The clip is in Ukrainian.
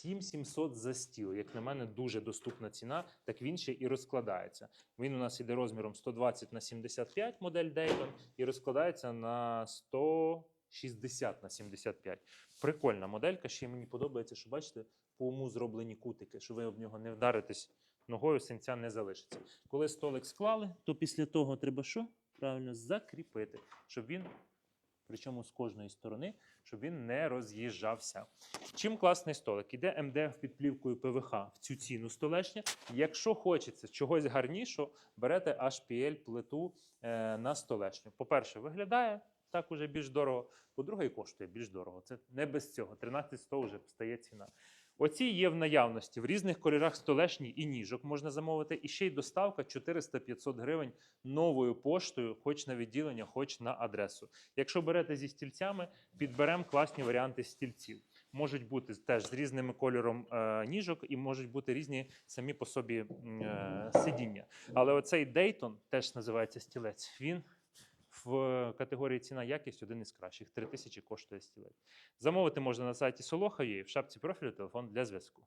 7700 за стіл. Як на мене, дуже доступна ціна, так він ще і розкладається. Він у нас іде розміром 120 на 75 модель Dayton і розкладається на 160 на 75. Прикольна моделька. Ще мені подобається, що бачите, по уму зроблені кутики, що ви об нього не вдаритесь ногою, синця не залишиться. Коли столик склали, то після того треба що? Правильно закріпити, щоб він, причому з кожної сторони, щоб він не роз'їжджався. Чим класний столик? Іде МДФ під плівкою ПВХ в цю ціну столешня. Якщо хочеться чогось гарнішого, берете HPL плиту е, на столешню. По-перше, виглядає так уже більш дорого. По-друге, і коштує більш дорого. Це не без цього. 13100 вже стає ціна. Оці є в наявності в різних кольорах столешні і ніжок можна замовити. І ще й доставка 400-500 гривень новою поштою, хоч на відділення, хоч на адресу. Якщо берете зі стільцями, підберемо класні варіанти стільців. Можуть бути теж з різним кольором е, ніжок і можуть бути різні самі по собі е, сидіння. Але оцей Дейтон теж називається стілець. Він в категорії ціна якість один із кращих. 3 тисячі коштує стілець. Замовити можна на сайті Soloha.ua, в шапці профілю телефон для зв'язку.